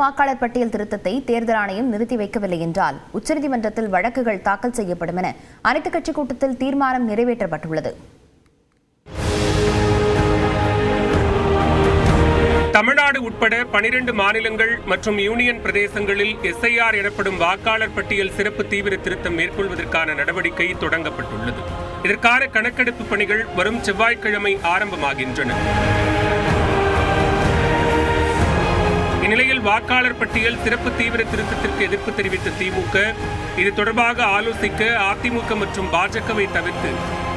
வாக்காளர் பட்டியல் திருத்தத்தை தேர்தல் ஆணையம் நிறுத்தி வைக்கவில்லை என்றால் உச்சநீதிமன்றத்தில் வழக்குகள் தாக்கல் செய்யப்படும் என அனைத்துக் கட்சி கூட்டத்தில் தீர்மானம் நிறைவேற்றப்பட்டுள்ளது. தமிழ்நாடு உட்பட பனிரெண்டு மாநிலங்கள் மற்றும் யூனியன் பிரதேசங்களில் எஸ்ஐஆர் எனப்படும் வாக்காளர் பட்டியல் சிறப்பு தீவிர திருத்தம் மேற்கொள்வதற்கான நடவடிக்கை தொடங்கப்பட்டுள்ளது. இதற்கான கணக்கெடுப்பு பணிகள் வரும் செவ்வாய்க்கிழமை ஆரம்பமாகின்றன. இந்நிலையில் வாக்காளர் பட்டியல் சிறப்பு தீவிர திருத்தத்திற்கு எதிர்ப்பு தெரிவித்த திமுக இது தொடர்பாக ஆலோசிக்க அதிமுக மற்றும் பாஜகவை தவிர்த்து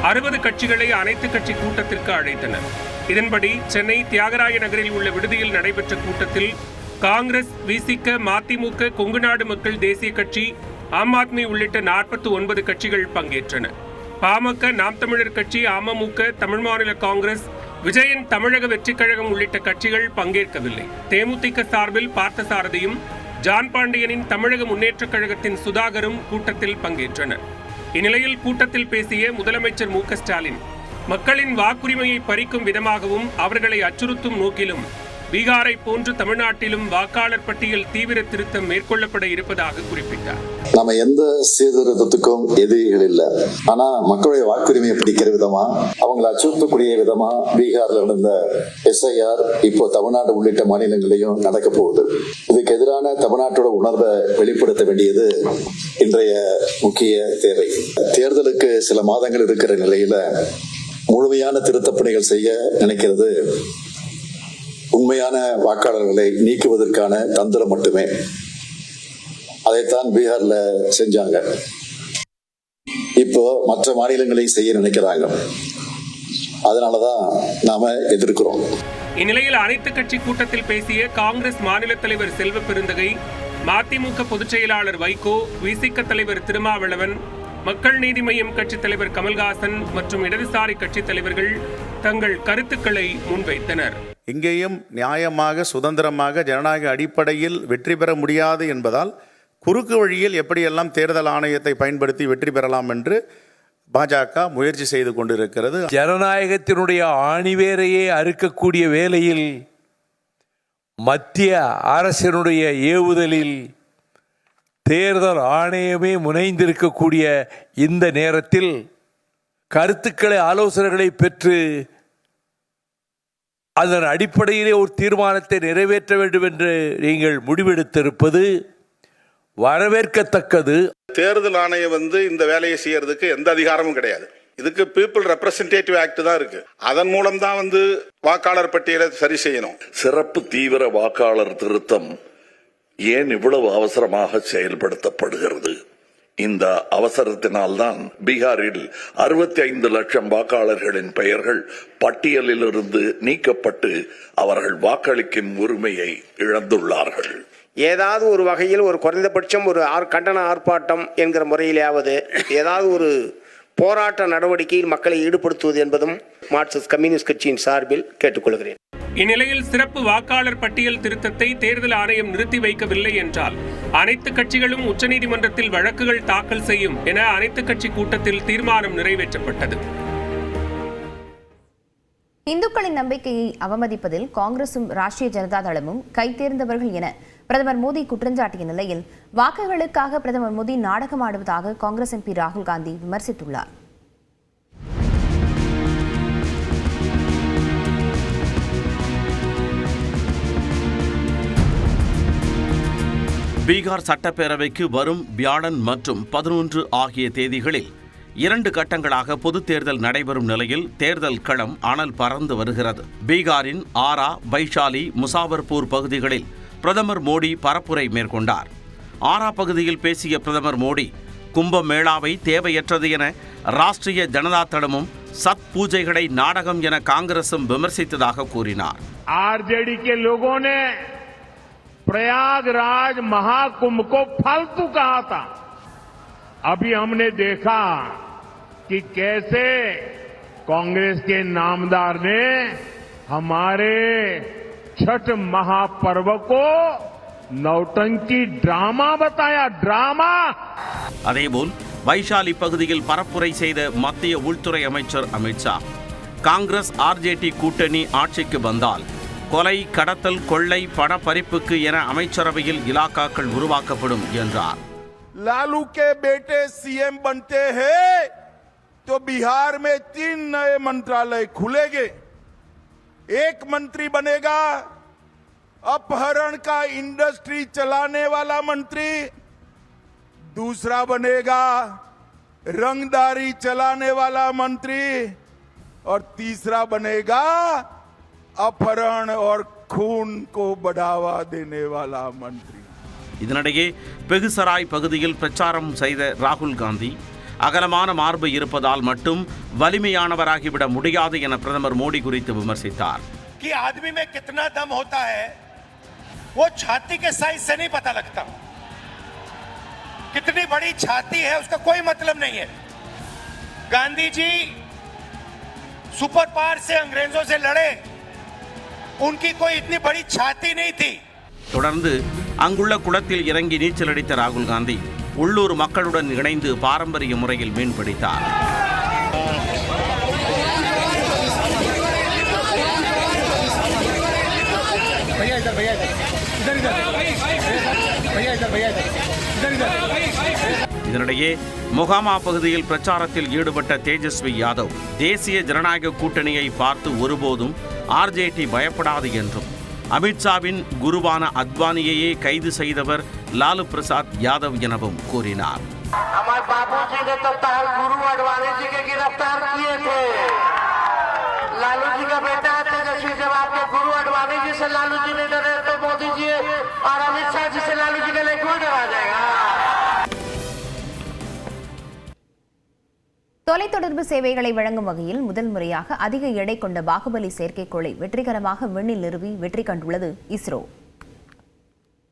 அறுபது கட்சிகளை அனைத்து கட்சி கூட்டத்திற்கு அழைத்தனர். இதன்படி சென்னை தியாகராய நகரில் உள்ள விடுதியில் நடைபெற்ற கூட்டத்தில் காங்கிரஸ் விசிக மதிமுக கொங்குநாடு மக்கள் தேசிய கட்சி ஆம் ஆத்மி உள்ளிட்ட நாற்பத்தி ஒன்பது கட்சிகள் பங்கேற்றன. பாமக நாம் தமிழர் கட்சி அமமுக தமிழ் மாநில காங்கிரஸ் விஜயன் தமிழக வெற்றிக் கழகம் உள்ளிட்ட கட்சிகள் பங்கேற்கவில்லை. தேமுதிக சார்பில் பார்த்தசாரதியும் ஜான் பாண்டியனின் தமிழக முன்னேற்றக் கழகத்தின் சுதாகரும் கூட்டத்தில் பங்கேற்றனர். இந்நிலையில் கூட்டத்தில் பேசிய முதலமைச்சர் மு ஸ்டாலின் மக்களின் வாக்குரிமையை பறிக்கும் விதமாகவும் அவர்களை அச்சுறுத்தும் நோக்கிலும் பீகாரை போன்று தமிழ்நாட்டிலும் வாக்காளர் பட்டியல் தீவிர திருத்தம் மேற்கொள்ளப்பட இருப்பதாக குறிப்பிட்டார். நம்ம எந்த சீர்திருத்தத்துக்கும் எதிரிகள் இல்ல. ஆனா மக்களுடைய வாக்குரிமையை பிடிக்கிற விதமா அவங்களை அச்சுறுத்தக்கூடிய விதமா பீகார்ல நடந்த எஸ்ஐஆர் இப்போ தமிழ்நாடு உள்ளிட்ட மாநிலங்களையும் நடக்க போகுது. இதுக்கு எதிரான தமிழ்நாட்டோட உணர்வை வெளிப்படுத்த வேண்டியது இன்றைய முக்கிய தேவை. தேர்தலுக்கு சில மாதங்கள் இருக்கிற நிலையில முழுமையான திருத்தப்பணிகள் செய்ய நினைக்கிறது உண்மையான வாக்காளர்களை நீக்குவதற்கான தந்திரம் மட்டுமே. அதைத்தான் பீகார்ல செஞ்சாங்க. இப்போ மற்ற மாநிலங்களையும் செய்ய நினைக்கிறாங்க. அதனாலதான் நாம எதிர்க்கிறோம். இந்நிலையில் அனைத்து கட்சி கூட்டத்தில் பேசிய காங்கிரஸ் மாநில தலைவர் செல்வ பெருந்தகை மதிமுக பொதுச் செயலாளர் வைகோ விசிக தலைவர் திருமாவளவன் மக்கள் நீதி மய்யம் கட்சித் தலைவர் கமல்ஹாசன் மற்றும் இடதுசாரி கட்சித் தலைவர்கள் தங்கள் கருத்துக்களை முன்வைத்தனர். இங்கேயும் நியாயமாக சுதந்திரமாக ஜனநாயக அடிப்படையில் வெற்றி பெற முடியாது என்பதால் குறுக்கு வழியில் எப்படியெல்லாம் தேர்தல் ஆணையத்தை பயன்படுத்தி வெற்றி பெறலாம் என்று பாஜக முயற்சி செய்து கொண்டிருக்கிறது. ஜனநாயகத்தினுடைய ஆணிவேரையே அறுக்கக்கூடிய வேளையில் மத்திய அரசினுடைய ஏவுதலில் தேர்தல் ஆணையமே முனைந்திருக்கக்கூடிய இந்த நேரத்தில் கருத்துக்களை ஆலோசனைகளை பெற்று அதன் அடிப்படையிலே ஒரு தீர்மானத்தை நிறைவேற்ற வேண்டும் என்று நீங்கள் முடிவெடுத்திருப்பது வரவேற்கத்தக்கது. தேர்தல் ஆணையம் வந்து இந்த வேலையை செய்யறதுக்கு எந்த அதிகாரமும் கிடையாது. இதுக்கு பீப்புள் ரெப்ரசன்டேட்டிவ் ஆக்ட் தான் இருக்கு. அதன் மூலம் தான் வந்து வாக்காளர் பட்டியலை சரி செய்யணும். சிறப்பு தீவிர வாக்காளர் திருத்தம் ஏன் இவ்வளவு அவசரமாக செயல்படுத்தப்படுகிறது? இந்த அவசரத்தினால்தான் பீகாரில் அறுபத்தி ஐந்து லட்சம் வாக்காளர்களின் பெயர்கள் பட்டியலிலிருந்து நீக்கப்பட்டு அவர்கள் வாக்களிக்கும் உரிமையை இழந்துள்ளார்கள். ஏதாவது ஒரு வகையில் ஒரு குறைந்தபட்சம் ஒரு ஆர் கண்டன ஆர்ப்பாட்டம் என்கிற முறையிலாவது ஏதாவது ஒரு போராட்ட நடவடிக்கையில் மக்களை ஈடுபடுத்துவது என்பதும் மார்க்சிஸ்ட் கம்யூனிஸ்ட் கட்சியின் சார்பில் கேட்டுக்கொள்கிறேன். இந்நிலையில் சிறப்பு வாக்காளர் பட்டியல் திருத்தத்தை தேர்தல் ஆணையம் நிறுத்தி வைக்கவில்லை என்றால் அனைத்து கட்சிகளும் உச்சநீதிமன்றத்தில் வழக்குகள் தாக்கல் செய்யும் என அனைத்து கட்சி கூட்டத்தில் தீர்மானம் நிறைவேற்றப்பட்டது. இந்துக்களின் நம்பிக்கையை அவமதிப்பதில் காங்கிரசும் ராஷ்டிரிய ஜனதா தளமும் கைத்தேர்ந்தவர்கள் என பிரதமர் மோடி குற்றஞ்சாட்டிய நிலையில் வாக்குகளுக்காக பிரதமர் மோடி நாடகமாடுவதாக காங்கிரஸ் எம்பி ராகுல் காந்தி விமர்சித்துள்ளார். பீகார் சட்டப்பேரவைக்கு வரும் வியாழன் மற்றும் பதினொன்று ஆகிய தேதிகளில் இரண்டு கட்டங்களாக பொதுத் தேர்தல் நடைபெறும் நிலையில் தேர்தல் களம் அனல் பறந்து வருகிறது. பீகாரின் ஆரா வைஷாலி முசாபர்பூர் பகுதிகளில் பிரதமர் மோடி பரப்புரை மேற்கொண்டார். ஆரா பகுதியில் பேசிய பிரதமர் மோடி கும்பமேளாவை தேவையற்றது என ராஷ்டிரிய ஜனதா தளமும் சத் பூஜைகளை நாடகம் என காங்கிரசும் விமர்சித்ததாக கூறினார். ஆர்ஜேடி प्रयागराज महाकुंभ को फालतू कहा था अभी हमने देखा कि कैसे कांग्रेस के नामदार ने हमारे छठ महापर्व को नौटंकी ड्रामा बताया ड्रामा அதேபோல் வைஷாலி பகுதியில் பரப்புரை செய்த மத்திய உள்துறை அமைச்சர் அமித்ஷா காங்கிரஸ் ஆர்ஜேடி கூட்டணி ஆட்சிக்கு வந்தால் கொலை கடத்தல் கொள்ளை பணப்பறிப்புக்கு என அமைச்சரவையில் இலாக்காக்கள் உருவாக்கப்படும் என்றார் लालू के बेटे सीएम बनते हैं तो बिहार में तीन नए मंत्रालय खुलेंगे एक मंत्री बनेगा अपहरण का इंडस्ट्री चलाने वाला मंत्री दूसरा बनेगा रंगदारी चलाने वाला मंत्री और तीसरा बनेगा अपहरण और खून को बढ़ावा देने वाला मंत्री இதனிடையே பெகுசராய் பகுதியில் பிரச்சாரம் செய்த ராகுல் காந்தி அகலமான மார்பு இருப்பதால் மட்டும் வலிமையானவராகிவிட முடியாது என பிரதமர் மோடி குறித்து விமர்சித்தார் कि आदमी में कितना दम होता है वो छाती के साइज से नहीं पता लगता कितनी बड़ी छाती है उसका कोई मतलब नहीं है गांधी जी सुपर पावर से अंग्रेजों से लड़े उनकी कोई इतनी बड़ी छाती नहीं थी தொடர்ந்து அங்குள்ள குளத்தில் இறங்கி நீச்சல் அடித்த ராகுல் காந்தி உள்ளூர் மக்களுடன் இணைந்து பாரம்பரிய முறையில் மீன் பிடித்தார் இதனிடையே மொகாமா பகுதியில் பிரச்சாரத்தில் ஈடுபட்ட தேஜஸ்வி யாதவ் தேசிய ஜனநாயக கூட்டணியை பார்த்து ஒருபோதும் ஆர்ஜேடி பயப்படாது என்றும் அமித்ஷாவின் குருவான அத்வானியையே கைது செய்தவர் லாலு பிரசாத் யாதவ் எனவும் கூறினார் हमारे बाबू जी ने तो तार गुरु अडवाणी जी के गिरफ्तार किए थे लालू जी का बेटा है तेजस्वी जब आपके गुरु अडवाणी जी से लालू जी ने डरे तो मोदी जी और अमित शाह जी से लालू जी के लिए क्यों डरा जाएगा தொலைத்தொடர்பு சேவைகளை வழங்கும் வகையில் முதல் முறையாக அதிக எடை கொண்ட பாகுபலி செயற்கைக்கோளை வெற்றிகரமாக விண்ணில் நிறுவி வெற்றி கண்டுள்ளது ISRO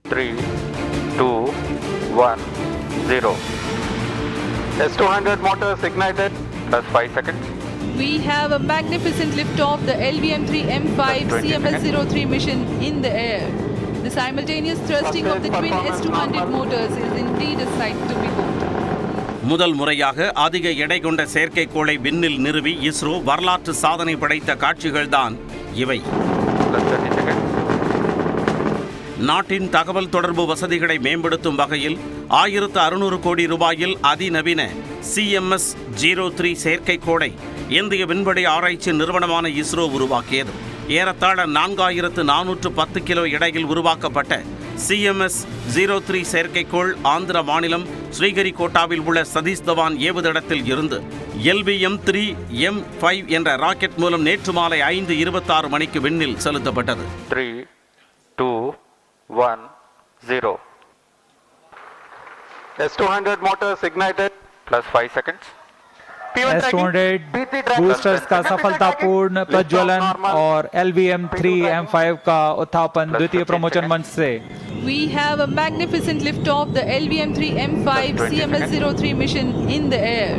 three, two, one, zero. S200 motors ignited. Plus five seconds. We have a magnificent liftoff, the LVM-3 M5 CMS-03 mission in the air. The simultaneous thrusting of the twin S200 motors is indeed a sight to behold. முதல் முறையாக அதிக எடை கொண்ட செயற்கைக்கோளை விண்ணில் நிறுவி இஸ்ரோ வரலாற்று சாதனை படைத்த காட்சிகள்தான் இவை. நாட்டின் தகவல் தொடர்பு வசதிகளை மேம்படுத்தும் வகையில் ஆயிரத்து அறுநூறு கோடி ரூபாயில் அதிநவீன சிஎம்எஸ் ஜீரோ த்ரீ செயற்கைக்கோளை இந்திய விண்வெளி ஆராய்ச்சி நிறுவனமான இஸ்ரோ உருவாக்கியது. ஏறத்தாழ நான்காயிரத்து நானூற்று பத்து கிலோ எடையில் உருவாக்கப்பட்ட சிஎம்எஸ் ஜீரோ த்ரீ செயற்கைக்கோள் ஆந்திர மாநிலம் ஸ்ரீஹரிகோட்டாவில் உள்ள சதீஷ் தவான் ஏவுதளத்தில் இருந்து எல்விஎம் த்ரீ எம் ஃபைவ் என்ற ராக்கெட் மூலம் நேற்று மாலை ஐந்து இருபத்தாறு மணிக்கு விண்ணில் செலுத்தப்பட்டது Three, two, one, zero. S200 motors ignited. Plus five seconds. S200 boosters का सफलतापूर्ण प्रज्वलन और LVM 3 M5 का उत्थापन द्वितीय प्रमोचन मंच से We have a magnificent liftoff, the LVM-3 M5 CMS-03 mission in the air.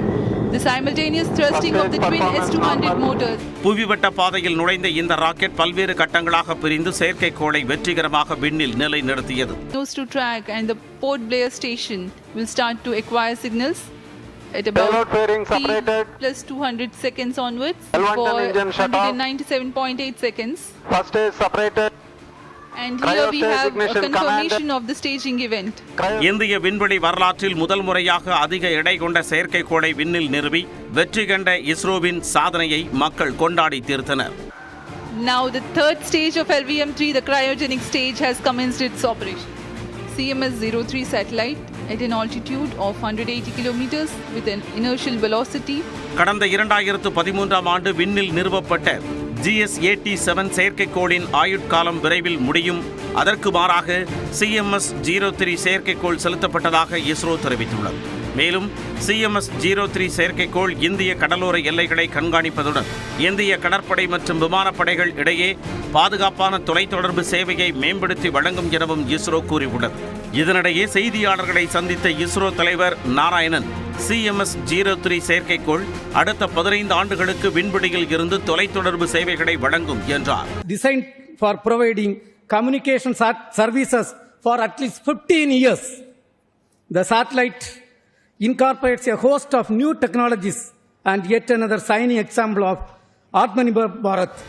The simultaneous thrusting of the twin S200 motors புவிவட்ட பாதையில் நுழைந்த இந்த ராக்கெட் பல்வேறு கட்டங்களாக பிரிந்து செயற்கைக்கோளை வெற்றிகரமாக விண்ணில் நிலைநிறுத்தியது nose to track and the Port Blair station will start to acquire signals at about Payload fairing T separated. plus 200 seconds onwards L1 for engine shut off. 197.8 seconds. First stage separated. And here we have a confirmation of the staging event. இந்திய விண்வெளி வரலாற்றில் முதல் முறையாக அதிக எடை கொண்ட செயற்கைக்கோளை விண்ணில் நிறுவி வெற்றி கண்ட இஸ்ரோவின் சாதனையை மக்கள் கொண்டாடி தீர்த்தனர் Now the third stage of LVM-3, the cryogenic stage, has commenced its operation. CMS-03 satellite at an altitude of 180 kilometers with an inertial velocity கடந்த இரண்டாயிரத்து பதிமூன்றாம் ஆண்டு விண்ணில் நிறுவப்பட்ட ஜிஎஸ்ஏடி செவன் செயற்கைக்கோளின் ஆயுட்காலம் விரைவில் முடியும். அதற்கு மாறாக சிஎம்எஸ் ஜீரோ த்ரீ செயற்கைக்கோள் செலுத்தப்பட்டதாக இஸ்ரோ தெரிவித்துள்ளது. மேலும் சிஎம்எஸ் ஜீரோ த்ரீ செயற்கைக்கோள் இந்திய கடலோர எல்லைகளை கண்காணிப்பதுடன் இந்திய கடற்படை மற்றும் விமானப்படைகள் இடையே பாதுகாப்பான தொலைத்தொடர்பு சேவையை மேம்படுத்தி வழங்கும் எனவும் இஸ்ரோ கூறியுள்ளது. இதனிடையே செய்தியாளர்களை சந்தித்த இஸ்ரோ தலைவர் நாராயணன் சிஎம்எஸ் ஜீரோ த்ரீ செயற்கைக்கோள் அடுத்த பதினைந்து ஆண்டுகளுக்கு விண்வெளியில் இருந்து தொலைத்தொடர்பு சேவைகளை வழங்கும் என்றார் design for providing communication services for at least fifteen years the satellite a host of new technologies and Ed yet another shining example of Atmanirbhar Bharat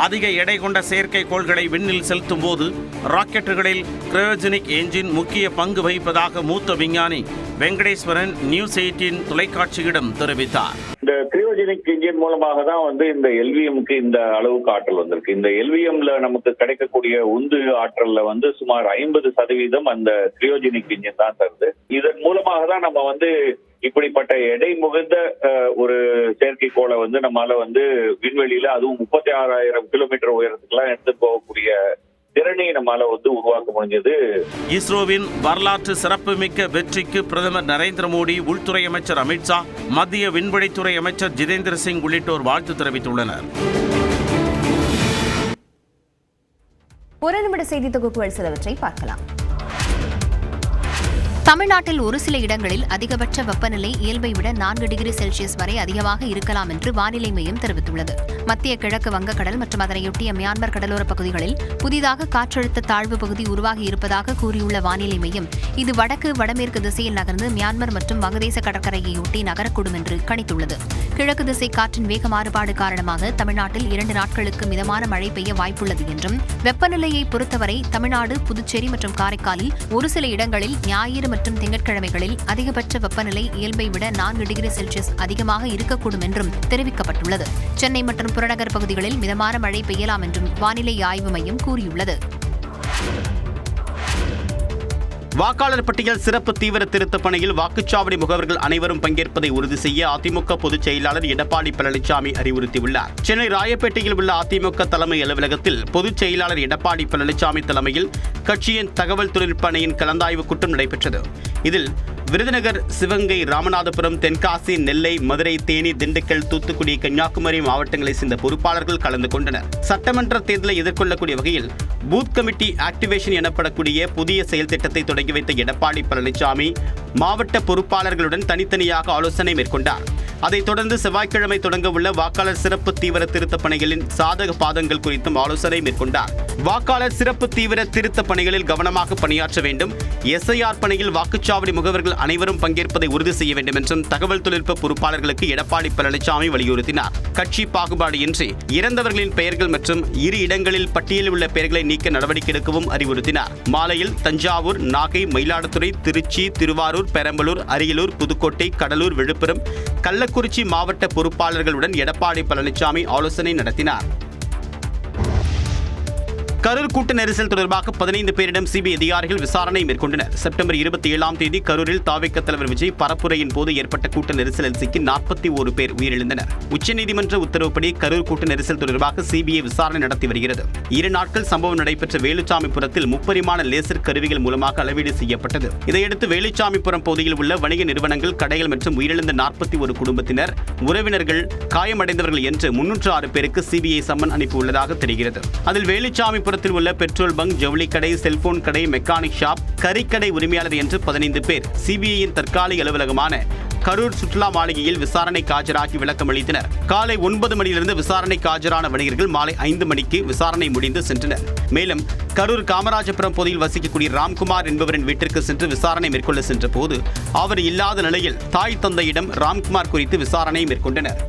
அதிக எடை கொண்ட செயற்கைக்கோள்களை விண்ணில் செலுத்தும் போது ராக்கெட்டுகளில் கிரயோஜெனிக் என்ஜின் முக்கிய பங்கு வகிப்பதாக மூத்த விஞ்ஞானி வெங்கடேஸ்வரன் நியூஸ் எயிட்டின் தொலைக்காட்சியிடம் தெரிவித்தார். இந்த கிரியோஜெனிக் இன்ஜின் மூலமாக தான் வந்து இந்த எல்விஎம்க்கு இந்த அளவுக்கு ஆற்றல் வந்திருக்கு. இந்த எல்விஎம்ல நமக்கு கிடைக்கக்கூடிய உந்து ஆற்றல்ல வந்து சுமார் ஐம்பது சதவீதம் அந்த கிரியோஜெனிக் இன்ஜின் தான் தருது. இதன் மூலமாக தான் நம்ம வந்து இப்படிப்பட்ட எடை முகந்த ஒரு செயற்கைக்கோளை வந்து நம்மால வந்து விண்வெளியில அதுவும் முப்பத்தி ஆறாயிரம் கிலோமீட்டர் உயரத்துக்குலாம் எடுத்து போகக்கூடிய திறனை நம்மால வந்து உருவாக்க முடிஞ்சது. இஸ்ரோவின் வரலாற்று சிறப்புமிக்க வெற்றிக்கு பிரதமர் நரேந்திர மோடி உள்துறை அமைச்சர் அமித்ஷா மத்திய விண்வெளித்துறை அமைச்சர் ஜிதேந்திர சிங் உள்ளிட்டோர் வாழ்த்து தெரிவித்துள்ளனர். ஒரு நிமிட செய்தி தொகுப்புகள் சிலவற்றை பார்க்கலாம். தமிழ்நாட்டில் ஒரு சில இடங்களில் அதிகபட்ச வெப்பநிலை இயல்பை விட நான்கு டிகிரி செல்சியஸ் வரை அதிகமாக இருக்கலாம் என்று வானிலை மையம் தெரிவித்துள்ளது. மத்திய கிழக்கு வங்கக்கடல் மற்றும் அதனையொட்டிய மியான்மர் கடலோரப் பகுதிகளில் புதிதாக காற்றழுத்த தாழ்வு பகுதி உருவாகி இருப்பதாக கூறியுள்ள வானிலை மையம் இது வடக்கு வடமேற்கு திசையில் நகர்ந்து மியான்மர் மற்றும் வங்கதேச கடற்கரையையொட்டி நகரக்கூடும் என்று கணித்துள்ளது. கிழக்கு திசை காற்றின் வேக மாறுபாடு காரணமாக தமிழ்நாட்டில் இரண்டு நாட்களுக்கு மிதமான மழை பெய்ய வாய்ப்புள்ளது என்றும் வெப்பநிலையை பொறுத்தவரை தமிழ்நாடு புதுச்சேரி மற்றும் காரைக்காலில் ஒரு சில இடங்களில் ஞாயிறு மற்றும் திங்கட்கிழமைகளில் அதிகபட்ச வெப்பநிலை இயல்பை விட நான்கு டிகிரி செல்சியஸ் அதிகமாக இருக்கக்கூடும் என்றும் தெரிவிக்கப்பட்டுள்ளது. சென்னை மற்றும் புறநகர் பகுதிகளில் மிதமான மழை பெய்யலாம் என்றும் வானிலை ஆய்வு மையம் கூறியுள்ளது. வாக்காளர் பட்டியல் சிறப்பு தீவிர திருத்தப் பணியில் வாக்குச்சாவடி முகவர்கள் அனைவரும் பங்கேற்பதை உறுதி செய்ய அதிமுக பொதுச் செயலாளர் எடப்பாடி பழனிசாமி அறிவுறுத்தியுள்ளார். சென்னை ராயப்பேட்டையில் உள்ள அதிமுக தலைமை அலுவலகத்தில் பொதுச் செயலாளர் எடப்பாடி பழனிசாமி தலைமையில் கட்சியின் தகவல் தொழில்நுட்ப அணியின் கலந்தாய்வு கூட்டம் நடைபெற்றது. இதில் விருதுநகர் சிவகங்கை ராமநாதபுரம் தென்காசி நெல்லை மதுரை தேனி திண்டுக்கல் தூத்துக்குடி கன்னியாகுமரி மாவட்டங்களைச் சேர்ந்த பொறுப்பாளர்கள் கலந்து கொண்டனர். சட்டமன்ற தேர்தலை எதிர்கொள்ளக்கூடிய வகையில் பூத் கமிட்டி ஆக்டிவேஷன் எனப்படக்கூடிய புதிய செயல் திட்டத்தை தொடங்கி வைத்த எடப்பாடி பழனிசாமி மாவட்ட பொறுப்பாளர்களுடன் தனித்தனியாக ஆலோசனை மேற்கொண்டார். அதைத் தொடர்ந்து செவ்வாய்க்கிழமை தொடங்க உள்ள வாக்காளர் சிறப்பு தீவிர திருத்தப் பணிகளின் சாதக பாதங்கள் குறித்தும் ஆலோசனை மேற்கொண்டார். வாக்காளர் சிறப்பு தீவிர திருத்தப் பணிகளில் கவனமாக பணியாற்ற வேண்டும். எஸ்ஐஆர் பணியில் வாக்குச்சாவடி முகவர்கள் அனைவரும் பங்கேற்பதை உறுதி செய்ய வேண்டும் என்றும் தகவல் தொழில்நுட்ப பொறுப்பாளர்களுக்கு எடப்பாடி பழனிசாமி வலியுறுத்தினார். கட்சி பாகுபாடு இன்றி இறந்தவர்களின் பெயர்கள் மற்றும் இரு இடங்களில் பட்டியலில் உள்ள பெயர்களை நீக்க நடவடிக்கை எடுக்கவும் அறிவுறுத்தினார். மாலையில் தஞ்சாவூர் நாகை மயிலாடுதுறை திருச்சி திருவாரூர் பெரம்பலூர் அரியலூர் புதுக்கோட்டை கடலூர் விழுப்புரம் கள்ளக்குறிச்சி மாவட்ட பொறுப்பாளர்களுடன் எடப்பாடி பழனிசாமி ஆலோசனை நடத்தினார். கரூர் கூட்ட நெரிசல் தொடர்பாக பதினைந்து பேரிடம் சிபிஐ அதிகாரிகள் விசாரணை மேற்கொண்டனர். செப்டம்பர் இருபத்தி ஏழாம் தேதி கரூரில் தாவிக்க தலைவர் விஜய் பரப்புரையின் போது ஏற்பட்ட கூட்ட நெரிசலில் சிக்கி நாற்பத்தி ஒரு பேர் உயிரிழந்தனர். உச்சநீதிமன்ற உத்தரவுப்படி கரூர் கூட்ட நெரிசல் தொடர்பாக சிபிஐ விசாரணை நடத்தி வருகிறது. இரு நாட்கள் சம்பவம் நடைபெற்ற வேலுச்சாமிபுரத்தில் முப்பரிமாண லேசர் கருவிகள் மூலமாக அளவீடு செய்யப்பட்டது. இதையடுத்து வேலுச்சாமிபுரம் பகுதியில் உள்ள வணிக நிறுவனங்கள் கடைகள் மற்றும் உயிரிழந்த நாற்பத்தி ஒரு குடும்பத்தினர் உறவினர்கள் காயமடைந்தவர்கள் என்று முன்னூற்று ஆறு பேருக்கு சிபிஐ சம்மன் அனுப்பியுள்ளதாக தெரிகிறது. அதில் விழுப்புரத்தில் உள்ள பெட்ரோல் பங்க் ஜவுளி கடை செல்போன் கடை மெக்கானிக் ஷாப் கறிக்கடை உரிமையாளர் என்று பதினைந்து பேர் சிபிஐயின் தற்காலிக அலுவலகமான கரூர் சுற்றுலா மாளிகையில் விசாரணைக்கு ஆஜராகி விளக்கம் அளித்தனர். காலை ஒன்பது மணியிலிருந்து விசாரணைக்கு ஆஜரான வணிகர்கள் மாலை ஐந்து மணிக்கு விசாரணை முடிந்து சென்றனர். மேலும் கரூர் காமராஜபுரம் பகுதியில் வசிக்கக்கூடிய ராம்குமார் என்பவரின் வீட்டிற்கு சென்று விசாரணை மேற்கொள்ள சென்ற போது அவர் இல்லாத நிலையில் தாய் தந்தையிடம் ராம்குமார் குறித்து விசாரணை மேற்கொண்டனர்.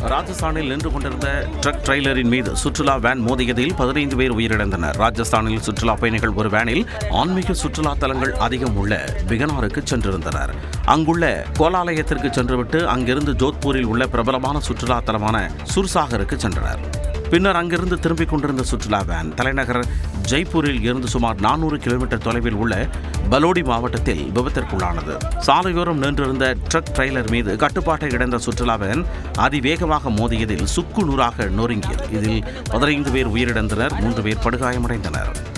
ராஜஸ்தானில் நின்று கொண்டிருந்த ட்ரக் ட்ரெய்லரின் மீது சுற்றுலா வேன் மோதியதில் பதினைந்து பேர் உயிரிழந்தனர். ராஜஸ்தானில் சுற்றுலா பயணிகள் ஒரு வேனில் ஆன்மீக சுற்றுலா தலங்கள் அதிகம் உள்ள பிகனாருக்கு சென்றிருந்தனர். அங்குள்ள கோலாலயத்திற்கு சென்றுவிட்டு அங்கிருந்து ஜோத்பூரில் உள்ள பிரபலமான சுற்றுலா தலமான சுர்சாகருக்கு சென்றனர். பின்னர் அங்கிருந்து திரும்பிக் கொண்டிருந்த சுற்றுலா வேன் தலைநகர் ஜெய்ப்பூரில் இருந்து சுமார் நானூறு கிலோமீட்டர் தொலைவில் உள்ள பலோடி மாவட்டத்தில் விபத்திற்குள்ளானது. சாலையோரம் நின்றிருந்த ட்ரக் ட்ரெய்லர் மீது கட்டுப்பாட்டை இழந்த சுற்றுலா வேன் அதிவேகமாக மோதியதில் சுக்கு நூறாக நொறுங்கியது. இதில் பதினைந்து பேர் உயிரிழந்தனர் மூன்று பேர் படுகாயமடைந்தனர்.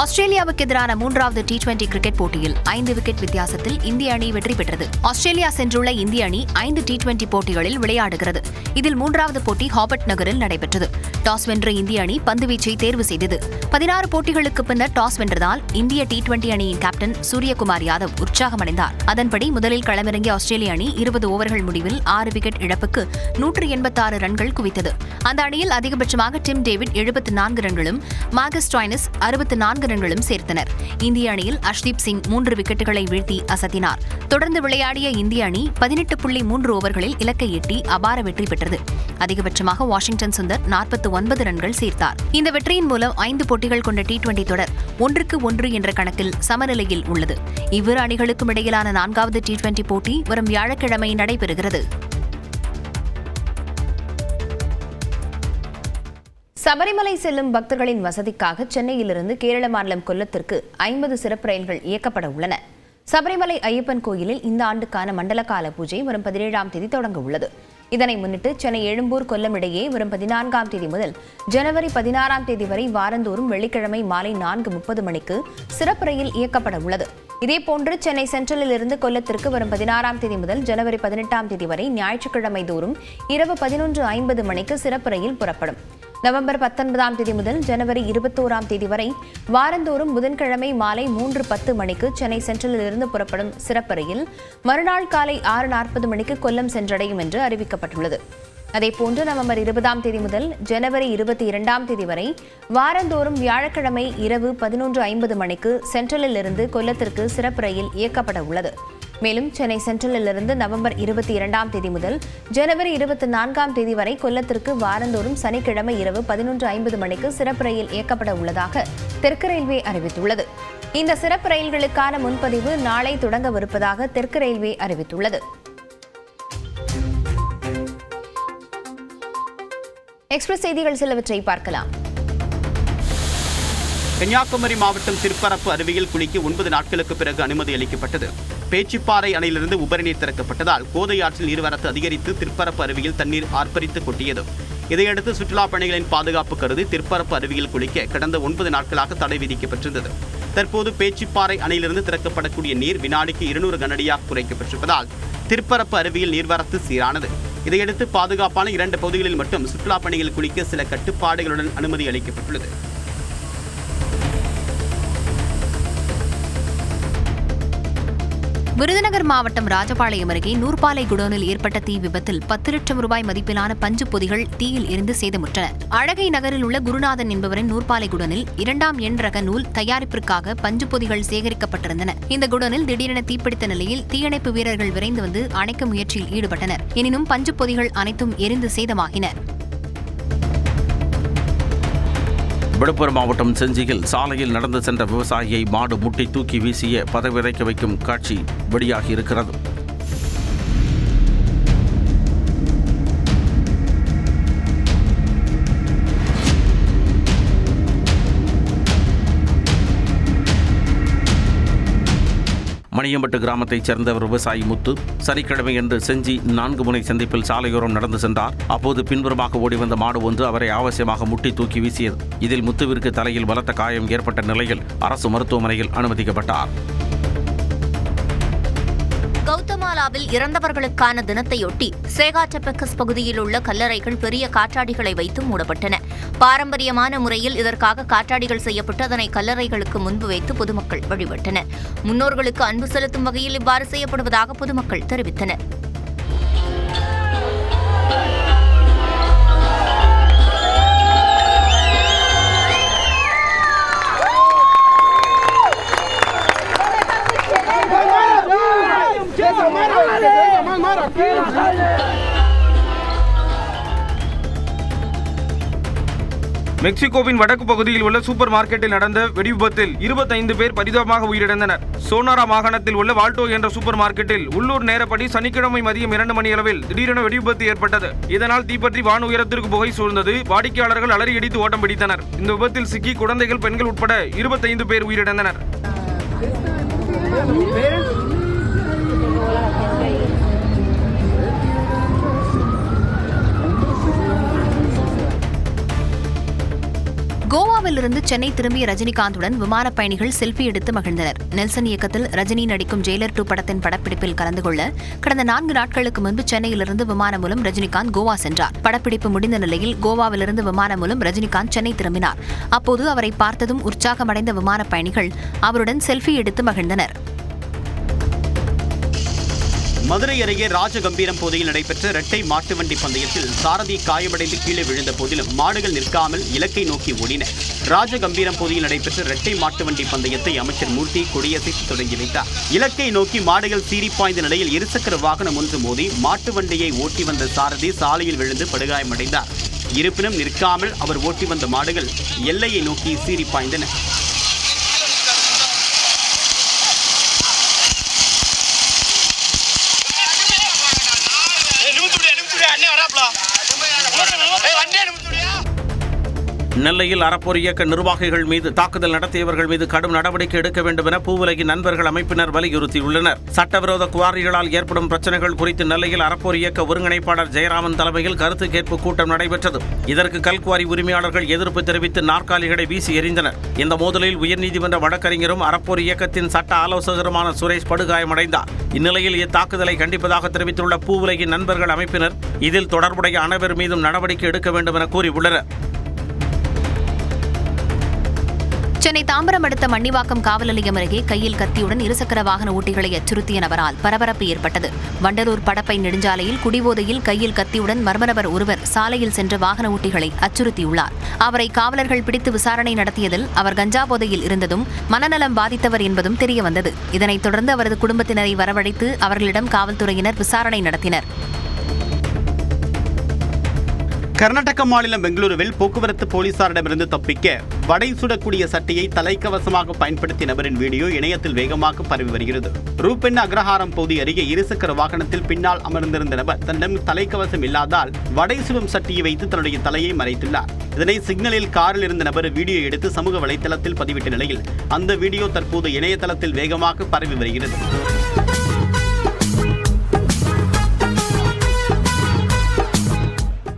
ஆஸ்திரேலியாவுக்கு எதிரான மூன்றாவது டி டுவெண்டி கிரிக்கெட் போட்டியில் ஐந்து விக்கெட் வித்தியாசத்தில் இந்திய அணி வெற்றி பெற்றது. ஆஸ்திரேலியா சென்றுள்ள இந்திய அணி ஐந்து டி டுவெண்டி போட்டிகளில் விளையாடுகிறது. இதில் மூன்றாவது போட்டி ஹாபர்ட் நகரில் நடைபெற்றது. டாஸ் வென்ற இந்திய அணி பந்துவீச்சை தேர்வு செய்தது. பதினாறு போட்டிகளுக்கு பின்னர் டாஸ் வென்றதால் இந்திய டி டுவெண்டி அணியின் கேப்டன் சூரியகுமார் யாதவ் உற்சாகமடைந்தார். அதன்படி முதலில் களமிறங்கிய ஆஸ்திரேலிய அணி இருபது ஓவர்கள் முடிவில் ஆறு விக்கெட் இழப்புக்கு நூற்று எண்பத்தாறு ரன்கள் குவித்தது. அந்த அணியில் அதிகபட்சமாக டிம் டேவிட் எழுபத்து நான்கு ரன்களும் மாகஸ் டாய்னஸ் அறுபத்து நான்கு ரன்களும் சேர்த்தனர். இந்திய அணியில் அஷ்தீப் சிங் மூன்று விக்கெட்டுகளை வீழ்த்தி அசத்தினார். தொடர்ந்து விளையாடிய இந்திய அணி பதினெட்டு புள்ளி மூன்று ஓவர்களில் இலக்கை எட்டி அபார வெற்றி பெற்றது. அதிகபட்சமாக வாஷிங்டன் சுந்தர் நாற்பத்தி ஒன்பது ரன்கள் சேர்த்தார். இந்த வெற்றியின் மூலம் ஐந்து போட்டிகள் கொண்ட டி டுவெண்டி தொடர் ஒன்றுக்கு ஒன்று என்ற கணக்கில் சமநிலையில் உள்ளது. இவ்விரு அணிகளுக்கும் இடையிலான நான்காவது டி டுவெண்டி போட்டி வரும் வியாழக்கிழமை நடைபெறுகிறது. சபரிமலை செல்லும் பக்தர்களின் வசதிக்காக சென்னையிலிருந்து கேரள மாநிலம் கொல்லத்திற்கு ஐம்பது சிறப்பு ரயில்கள் இயக்கப்பட உள்ளன. சபரிமலை ஐயப்பன் கோயிலில் இந்த ஆண்டுக்கான மண்டல கால பூஜை வரும் பதினேழாம் தேதி தொடங்க உள்ளது. இதனை முன்னிட்டு சென்னை எழும்பூர் கொல்லம் இடையே வரும் பதினான்காம் தேதி முதல் ஜனவரி பதினாறாம் தேதி வரை வாரந்தோறும் வெள்ளிக்கிழமை மாலை நான்கு முப்பது மணிக்கு சிறப்பு ரயில் இயக்கப்பட உள்ளது. இதேபோன்று சென்னை சென்ட்ரலில் இருந்து கொல்லத்திற்கு வரும் பதினாறாம் தேதி முதல் ஜனவரி பதினெட்டாம் தேதி வரை ஞாயிற்றுக்கிழமை தோறும் இரவு பதினொன்று ஐம்பது மணிக்கு சிறப்பு ரயில் புறப்படும். நவம்பர் பத்தொன்பதாம் தேதி முதல் ஜனவரி இருபத்தோராம் தேதி வரை வாரந்தோறும் புதன்கிழமை மாலை மூன்று பத்து மணிக்கு சென்னை சென்ட்ரலில் இருந்து புறப்படும் சிறப்பு ரயில் மறுநாள் காலை ஆறு நாற்பது மணிக்கு கொல்லம் சென்றடையும் என்று அறிவிக்கப்பட்டுள்ளது. அதேபோன்று நவம்பர் இருபதாம் தேதி முதல் ஜனவரி இருபத்தி இரண்டாம் தேதி வரை வாரந்தோறும் வியாழக்கிழமை இரவு பதினொன்று ஐம்பது மணிக்கு சென்ட்ரலில் இருந்து கொல்லத்திற்கு சிறப்பு ரயில் இயக்கப்பட உள்ளது. மேலும் சென்னை சென்ட்ரலிலிருந்து நவம்பர் இருபத்தி இரண்டாம் தேதி முதல் ஜனவரி இருபத்தி நான்காம் தேதி வரை கொல்லத்திற்கு வாரந்தோறும் சனிக்கிழமை இரவு பதினொன்று ஐம்பது மணிக்கு சிறப்பு ரயில் இயக்கப்பட உள்ளதாக தெற்கு ரயில்வே அறிவித்துள்ளது. இந்த சிறப்பு ரயில்களுக்கான முன்பதிவு நாளை தொடங்கவிருப்பதாக தெற்கு ரயில்வே அறிவித்துள்ளது. எக்ஸ்பிரஸ் செய்திகள் சிலவற்றை பார்க்கலாம். கன்னியாகுமரி மாவட்டம் திருப்பரப்பு அருவியில் குளிக்க ஒன்பது நாட்களுக்கு பிறகு அனுமதி அளிக்கப்பட்டது. பேச்சிப்பாறை அணையிலிருந்து உபரிநீர் திறக்கப்பட்டதால் கோதை ஆற்றில் நீர்வரத்து அதிகரித்து திருப்பரப்பு அருவியில் தண்ணீர் ஆர்ப்பரித்து கொட்டியது. இதையடுத்து சுற்றுலாப் பயணிகளின் பாதுகாப்பு கருதி திருப்பரப்பு அருவியில் குளிக்க கடந்த ஒன்பது நாட்களாக தடை விதிக்கப்பட்டிருந்தது. தற்போது பேச்சிப்பாறை அணையிலிருந்து திறக்கப்படக்கூடிய நீர் வினாடிக்கு இருநூறு கனடியாக குறைக்கப்பட்டிருப்பதால் திருப்பரப்பு அருவியில் நீர்வரத்து சீரானது. இதையடுத்து பாதுகாப்பான இரண்டு பகுதிகளில் மட்டும் சுற்றுலாப் பணிகள் குளிக்க சில கட்டுப்பாடுகளுடன் அனுமதி அளிக்கப்பட்டுள்ளது. விருதுநகர் மாவட்டம் ராஜபாளையம் அருகே நூற்பாலை குடோனில் ஏற்பட்ட தீ விபத்தில் பத்து லட்சம் ரூபாய் மதிப்பிலான பஞ்சு பொதிகள் தீயில் எரிந்து சேதமுற்றன. அழகை நகரில் உள்ள குருநாதன் என்பவரின் நூற்பாலை குடோனில் இரண்டாம் எண் ரக நூல் தயாரிப்பிற்காக பஞ்சு பொதிகள் சேகரிக்கப்பட்டிருந்தன. இந்த குடோனில் திடீரென தீப்பிடித்த நிலையில் தீயணைப்பு வீரர்கள் விரைந்து வந்து அணைக்க முயற்சியில் ஈடுபட்டனர். எனினும் பஞ்சு பொதிகள் அனைத்தும் எரிந்து சேதமாகின. விழுப்புரம் மாவட்டம் செஞ்சியில் சாலையில் நடந்து சென்ற விவசாயியை மாடு முட்டி தூக்கி வீசிய பதவிதைக்க வைக்கும் காட்சி வெளியாகியிருக்கிறது. மணியம்பட்டு கிராமத்தைச் சேர்ந்த விவசாயி முத்து சனிக்கிழமையன்று செஞ்சி நான்கு முனை சந்திப்பில் சாலையோரம் நடந்து சென்றார். அப்போது பின்புறமாக ஓடி வந்த மாடு ஒன்று அவரை ஆவசியமாக முட்டி தூக்கி வீசியது. இதில் முத்துவிற்கு தலையில் பலத்த காயம் ஏற்பட்ட நிலையில் அரசு மருத்துவமனையில் அனுமதிக்கப்பட்டார். கௌதமாலாவில் இறந்தவர்களுக்கான தினத்தையொட்டி சேகாச்சபெக்கஸ் பகுதியில் உள்ள கல்லறைகள் பெரிய காற்றாடிகளை வைத்து மூடப்பட்டன. பாரம்பரியமான முறையில் இதற்காக காற்றாடிகள் செய்யப்பட்டு அதனை கல்லறைகளுக்கு முன்பு வைத்து பொதுமக்கள் வழிபட்டனர். முன்னோர்களுக்கு அன்பு செலுத்தும் வகையில் இவ்வாறு செய்யப்படுவதாக பொதுமக்கள் தெரிவித்தனர். மெக்சிகோவின் வடக்கு பகுதியில் உள்ள சூப்பர் மார்க்கெட்டில் நடந்த வெடிவிபத்தில் இருபத்தைந்து பேர் பரிதாபமாக உயிரிழந்தனர். சோனாரா மாகாணத்தில் உள்ள வால்டோ என்ற சூப்பர் மார்க்கெட்டில் உள்ளூர் நேரப்படி சனிக்கிழமை மதியம் இரண்டு மணி அளவில் திடீரென வெடிவிபத்து ஏற்பட்டது. இதனால் தீப்பற்றி வான் உயரத்திற்கு புகை சூழ்ந்தது. வாடிக்கையாளர்கள் அலறி அடித்து ஓட்டம் பிடித்தனர். இந்த விபத்தில் சிக்கி குழந்தைகள் பெண்கள் உட்பட இருபத்தைந்து பேர் உயிரிழந்தனர். கோவாவிலிருந்து சென்னை திரும்பிய ரஜினிகாந்துடன் விமானப் பயணிகள் செல்ஃபி எடுத்து மகிழ்ந்தனர். நெல்சன் இயக்கத்தில் ரஜினி நடிக்கும் ஜெயிலர் டூ படத்தின் படப்பிடிப்பில் கலந்து கொள்ள கடந்த நான்கு நாட்களுக்கு முன்பு சென்னையிலிருந்து விமானம் மூலம் ரஜினிகாந்த் கோவா சென்றார். படப்பிடிப்பு முடிந்த நிலையில் கோவாவிலிருந்து விமானம் மூலம் ரஜினிகாந்த் சென்னை திரும்பினார். அப்போது அவரை பார்த்ததும் உற்சாகமடைந்த விமானப் பயணிகள் அவருடன் செல்ஃபி எடுத்து மகிழ்ந்தனர். மதுரை அருகே ராஜகம்பீரம் பகுதியில் நடைபெற்ற இரட்டை மாட்டு வண்டி பந்தயத்தில் சாரதி காயமடைந்து கீழே விழுந்த போதிலும் மாடுகள் நிற்காமல் இலக்கை நோக்கி ஓடின. ராஜகம்பீரம் பகுதியில் நடைபெற்ற இரட்டை மாட்டு வண்டி பந்தயத்தை அமைச்சர் மூர்த்தி கொடியசைத்து தொடங்கி வைத்தார். இலக்கை நோக்கி மாடுகள் சீறி பாய்ந்த நிலையில் இருசக்கர வாகனம் ஒன்று மோதி மாட்டு வண்டியை ஓட்டி வந்த சாரதி சாலையில் விழுந்து படுகாயமடைந்தார். இருப்பினும் நிற்காமல் அவர் ஓட்டி வந்த மாடுகள் எல்லையை நோக்கி சீறி நெல்லையில் அறப்போர் இயக்க நிர்வாகிகள் மீது தாக்குதல் நடத்தியவர்கள் மீது கடும் நடவடிக்கை எடுக்க வேண்டும் என பூவுலகின் நண்பர்கள் அமைப்பினர் வலியுறுத்தியுள்ளனர். சட்டவிரோத குவாரிகளால் ஏற்படும் பிரச்சனைகள் குறித்து நெல்லையில் அறப்போர் இயக்க ஒருங்கிணைப்பாளர் ஜெயராமன் தலைமையில் கருத்து கேட்பு கூட்டம் நடைபெற்றது. இதற்கு கல்குவாரி உரிமையாளர்கள் எதிர்ப்பு தெரிவித்து நாற்காலிகளை வீசி எறிந்தனர். இந்த மோதலில் உயர்நீதிமன்ற வழக்கறிஞரும் அறப்போர் இயக்கத்தின் சட்ட ஆலோசகருமான சுரேஷ் படுகாயமடைந்தார். இந்நிலையில் இத்தாக்குதலை கண்டிப்பதாக தெரிவித்துள்ள பூவுலகின் நண்பர்கள் அமைப்பினர் இதில் தொடர்புடைய அனைவர் மீதும் நடவடிக்கை எடுக்க வேண்டும் என கூறியுள்ளனர். சென்னை தாம்பரம் அடுத்த மண்ணிவாக்கம் காவல் நிலையம் அருகே கையில் கத்தியுடன் இருசக்கர வாகன ஓட்டிகளை அச்சுறுத்திய நபரால் பரபரப்பு ஏற்பட்டது. வண்டலூர் படப்பை நெடுஞ்சாலையில் குடிபோதையில் கையில் கத்தியுடன் மர்மநபர் ஒருவர் சாலையில் சென்ற வாகன ஓட்டிகளை அச்சுறுத்தியுள்ளார். அவரை காவலர்கள் பிடித்து விசாரணை நடத்தியதில் அவர் கஞ்சா போதையில் இருந்ததும் மனநலம் பாதித்தவர் என்பதும் தெரியவந்தது. இதனைத் தொடர்ந்து அவரது குடும்பத்தினரை வரவழைத்து அவர்களிடம் காவல்துறையினர் விசாரணை நடத்தினர். கர்நாடக மாநிலம் பெங்களூருவில் போக்குவரத்து போலீசாரிடமிருந்து தப்பிக்க வடை சுடக்கூடிய சட்டையை தலைக்கவசமாக பயன்படுத்திய நபரின் வீடியோ இணையத்தில் வேகமாக பரவி வருகிறது. ரூபென் அக்ரஹாரம் பகுதி அருகே இருசக்கர வாகனத்தில் பின்னால் அமர்ந்திருந்த நபர் தன்னிடம் தலைக்கவசம் இல்லாதால் வடை சுடும் சட்டியை வைத்து தன்னுடைய தலையை மறைத்துள்ளார். இதனை சிக்னலில் காரில் இருந்த நபர் வீடியோ எடுத்து சமூக வலைதளத்தில் பதிவிட்ட நிலையில் அந்த வீடியோ தற்போது இணையதளத்தில் வேகமாக பரவி வருகிறது.